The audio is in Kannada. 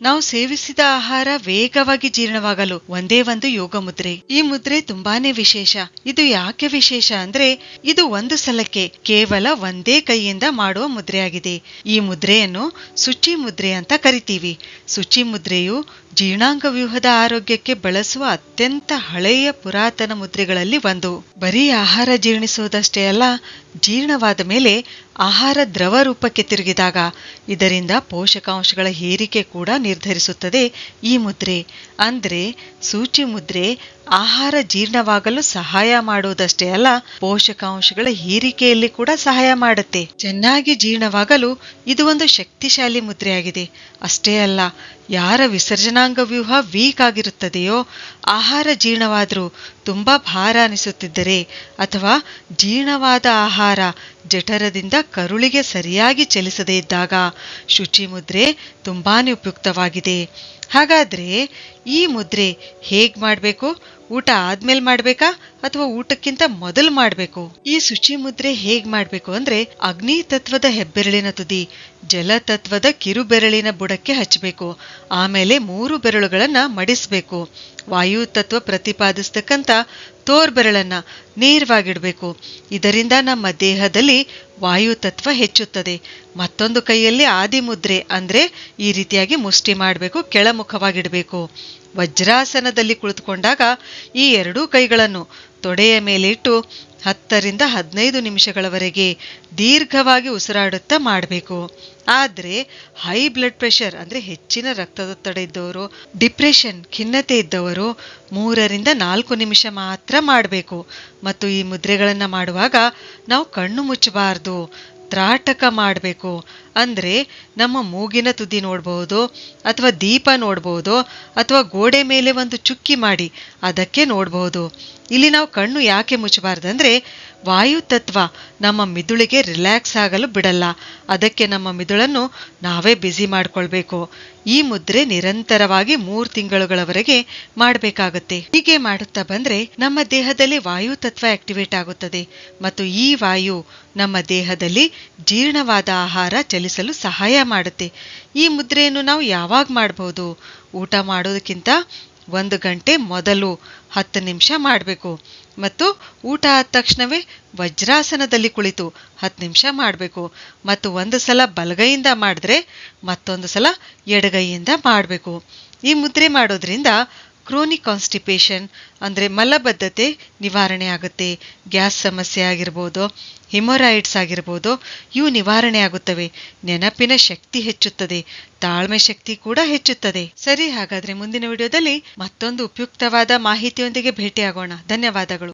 ನಾವು ಸೇವಿಸಿದ ಆಹಾರ ವೇಗವಾಗಿ ಜೀರ್ಣವಾಗಲು ಒಂದೇ ಒಂದು ಯೋಗ ಮುದ್ರೆ. ಈ ಮುದ್ರೆ ತುಂಬಾನೇ ವಿಶೇಷ. ಇದು ಯಾಕೆ ವಿಶೇಷ ಅಂದ್ರೆ ಇದು ಒಂದು ಸಲಕ್ಕೆ ಕೇವಲ ಒಂದೇ ಕೈಯಿಂದ ಮಾಡುವ ಮುದ್ರೆಯಾಗಿದೆ. ಈ ಮುದ್ರೆಯನ್ನು ಶುಚಿ ಮುದ್ರೆ ಅಂತ ಕರಿತೀವಿ. ಶುಚಿ ಮುದ್ರೆಯು ಜೀರ್ಣಾಂಗ ವ್ಯೂಹದ ಆರೋಗ್ಯಕ್ಕೆ ಬಳಸುವ ಅತ್ಯಂತ ಹಳೆಯ ಪುರಾತನ ಮುದ್ರೆಗಳಲ್ಲಿ ಒಂದು. ಬರೀ ಆಹಾರ ಜೀರ್ಣಿಸುವುದಷ್ಟೇ ಅಲ್ಲ, ಜೀರ್ಣವಾದ ಮೇಲೆ ಆಹಾರ ದ್ರವ ರೂಪಕ್ಕೆ ತಿರುಗಿದಾಗ ಇದರಿಂದ ಪೋಷಕಾಂಶಗಳ ಹೇರಿಕೆ ಕೂಡ ನಿರ್ಧರಿಸುತ್ತದೆ. ಈ ಮುದ್ರೆ, ಅಂದರೆ ಸೂಚಿ ಮುದ್ರೆ ಆಹಾರ ಜೀರ್ಣವಾಗಲು ಸಹಾಯ ಮಾಡುವುದಷ್ಟೇ ಅಲ್ಲ, ಪೋಷಕಾಂಶಗಳ ಹೀರಿಕೆಯಲ್ಲಿ ಕೂಡ ಸಹಾಯ ಮಾಡುತ್ತೆ. ಚೆನ್ನಾಗಿ ಜೀರ್ಣವಾಗಲು ಇದು ಒಂದು ಶಕ್ತಿಶಾಲಿ ಮುದ್ರೆಯಾಗಿದೆ. ಅಷ್ಟೇ ಅಲ್ಲ ಯಾರ ವಿಸರ್ಜನಾಂಗ ವ್ಯೂಹ ವೀಕ್ ಆಗಿರುತ್ತದೆಯೋ, ಆಹಾರ ಜೀರ್ಣವಾದರೂ ತುಂಬಾ ಭಾರ ಅನಿಸುತ್ತಿದ್ದರೆ ಅಥವಾ ಜೀರ್ಣವಾದ ಆಹಾರ ಜಠರದಿಂದ ಕರುಳಿಗೆ ಸರಿಯಾಗಿ ಚಲಿಸದೇ ಇದ್ದಾಗ ಶುಚಿ ಮುದ್ರೆ ತುಂಬಾನೇ ಉಪಯುಕ್ತವಾಗಿದೆ. ಹಾಗಾದ್ರೆ ಈ ಮುದ್ರೆ ಹೇಗೆ ಮಾಡ್ಬೇಕು? ಊಟ ಆದ್ಮೇಲೆ ಮಾಡ್ಬೇಕಾ ಅಥವಾ ಊಟಕ್ಕಿಂತ ಮೊದಲು ಮಾಡ್ಬೇಕು? ಈ ಶುಚಿ ಮುದ್ರೆ ಹೇಗ್ ಮಾಡ್ಬೇಕು ಅಂದ್ರೆ ಅಗ್ನಿ ತತ್ವದ ಹೆಬ್ಬೆರಳಿನ ತುದಿ, ಜಲ ತತ್ವದ ಕಿರುಬೆರಳಿನ ಬುಡಕ್ಕೆ ಹಚ್ಚಬೇಕು ಆಮೇಲೆ ಮೂರು ಬೆರಳುಗಳನ್ನ ಮಡಿಸ್ಬೇಕು. ವಾಯು ತತ್ವ ಪ್ರತಿಪಾದಿಸ್ತಕ್ಕಂಥ ತೋರ್ಬೆರಳನ್ನ ನೇರವಾಗಿಡಬೇಕು. ಇದರಿಂದ ನಮ್ಮ ದೇಹದಲ್ಲಿ ವಾಯು ತತ್ವ ಹೆಚ್ಚುತ್ತದೆ. ಮತ್ತೊಂದು ಕೈಯಲ್ಲಿ ಆದಿಮುದ್ರೆ ಅಂದ್ರೆ ಈ ರೀತಿಯಾಗಿ ಮುಷ್ಟಿ ಮಾಡಬೇಕು, ಕೆಳಮುಖವಾಗಿಡಬೇಕು. ವಜ್ರಾಸನದಲ್ಲಿ ಕುಳಿತುಕೊಂಡಾಗ ಈ ಎರಡೂ ಕೈಗಳನ್ನು ತೊಡೆಯ ಮೇಲೆ ಇಟ್ಟು ಹತ್ತರಿಂದ ಹದಿನೈದು ನಿಮಿಷಗಳವರೆಗೆ ದೀರ್ಘವಾಗಿ ಉಸಿರಾಡುತ್ತಾ ಮಾಡಬೇಕು. ಆದರೆ ಹೈ ಬ್ಲಡ್ ಪ್ರೆಷರ್ ಅಂದರೆ ಹೆಚ್ಚಿನ ರಕ್ತದೊತ್ತಡ ಇದ್ದವರು ಡಿಪ್ರೆಷನ್ ಖಿನ್ನತೆ ಇದ್ದವರು ಮೂರರಿಂದ ನಾಲ್ಕು ನಿಮಿಷ ಮಾತ್ರ ಮಾಡಬೇಕು. ಮತ್ತು ಈ ಮುದ್ರೆಗಳನ್ನು ಮಾಡುವಾಗ ನಾವು ಕಣ್ಣು ಮುಚ್ಚಬಾರ್ದು. ತ್ರಾಟಕ ಮಾಡಬೇಕು. ಅಂದರೆ ನಮ್ಮ ಮೂಗಿನ ತುದಿ ನೋಡ್ಬೋದು, ಅಥವಾ ದೀಪ ನೋಡ್ಬೋದು, ಅಥವಾ ಗೋಡೆ ಮೇಲೆ ಒಂದು ಚುಕ್ಕಿ ಮಾಡಿ ಅದಕ್ಕೆ ನೋಡ್ಬಹುದು ಇಲ್ಲಿ ನಾವು ಕಣ್ಣು ಯಾಕೆ ಮುಚ್ಚಬಾರ್ದಂದ್ರೆ ವಾಯು ತತ್ವ ನಮ್ಮ ಮಿದುಳಿಗೆ ರಿಲ್ಯಾಕ್ಸ್ ಆಗಲು ಬಿಡಲ್ಲ. ಅದಕ್ಕೆ ನಮ್ಮ ಮಿದುಳನ್ನು ನಾವೇ ಬ್ಯುಸಿ ಮಾಡಿಕೊಳ್ಬೇಕು. ಈ ಮುದ್ರೆ ನಿರಂತರವಾಗಿ ಮೂರು ತಿಂಗಳುಗಳವರೆಗೆ ಮಾಡಬೇಕಾಗುತ್ತೆ. ಹೀಗೆ ಮಾಡುತ್ತಾ ಬಂದ್ರೆ ನಮ್ಮ ದೇಹದಲ್ಲಿ ವಾಯು ತತ್ವ ಆಕ್ಟಿವೇಟ್ ಆಗುತ್ತದೆ. ಮತ್ತು ಈ ವಾಯು ನಮ್ಮ ದೇಹದಲ್ಲಿ ಜೀರ್ಣವಾದ ಆಹಾರ ಚಲಿಸಲು ಸಹಾಯ ಮಾಡುತ್ತೆ. ಈ ಮುದ್ರೆಯನ್ನು ನಾವು ಯಾವಾಗ ಮಾಡಬಹುದು ಊಟ ಮಾಡೋದಕ್ಕಿಂತ ಒಂದು ಗಂಟೆ ಮೊದಲು ಹತ್ತು ನಿಮಿಷ ಮಾಡಬೇಕು. ಮತ್ತು ಊಟ ಆದ ತಕ್ಷಣವೇ ವಜ್ರಾಸನದಲ್ಲಿ ಕುಳಿತು ಹತ್ತು ನಿಮಿಷ ಮಾಡಬೇಕು. ಮತ್ತು ಒಂದು ಸಲ ಬಲಗೈಯಿಂದ ಮಾಡಿದ್ರೆ ಮತ್ತೊಂದು ಸಲ ಎಡಗೈಯಿಂದ ಮಾಡಬೇಕು. ಈ ಮುದ್ರೆ ಮಾಡೋದ್ರಿಂದ ಕ್ರೋನಿಕ್ ಕಾನ್ಸ್ಟಿಪೇಷನ್ ಅಂದರೆ ಮಲಬದ್ಧತೆ ನಿವಾರಣೆ ಆಗುತ್ತೆ. ಗ್ಯಾಸ್ ಸಮಸ್ಯೆ ಆಗಿರ್ಬೋದು ಹಿಮೊರಾಯ್ಡ್ಸ್ ಆಗಿರ್ಬೋದು, ಇವು ನಿವಾರಣೆ ಆಗುತ್ತವೆ. ನೆನಪಿನ ಶಕ್ತಿ ಹೆಚ್ಚುತ್ತದೆ, ತಾಳ್ಮೆ ಶಕ್ತಿ ಕೂಡ ಹೆಚ್ಚುತ್ತದೆ. ಸರಿ, ಹಾಗಾದ್ರೆ ಮುಂದಿನ ವಿಡಿಯೋದಲ್ಲಿ ಮತ್ತೊಂದು ಉಪಯುಕ್ತವಾದ ಮಾಹಿತಿಯೊಂದಿಗೆ ಭೇಟಿಯಾಗೋಣ. ಧನ್ಯವಾದಗಳು.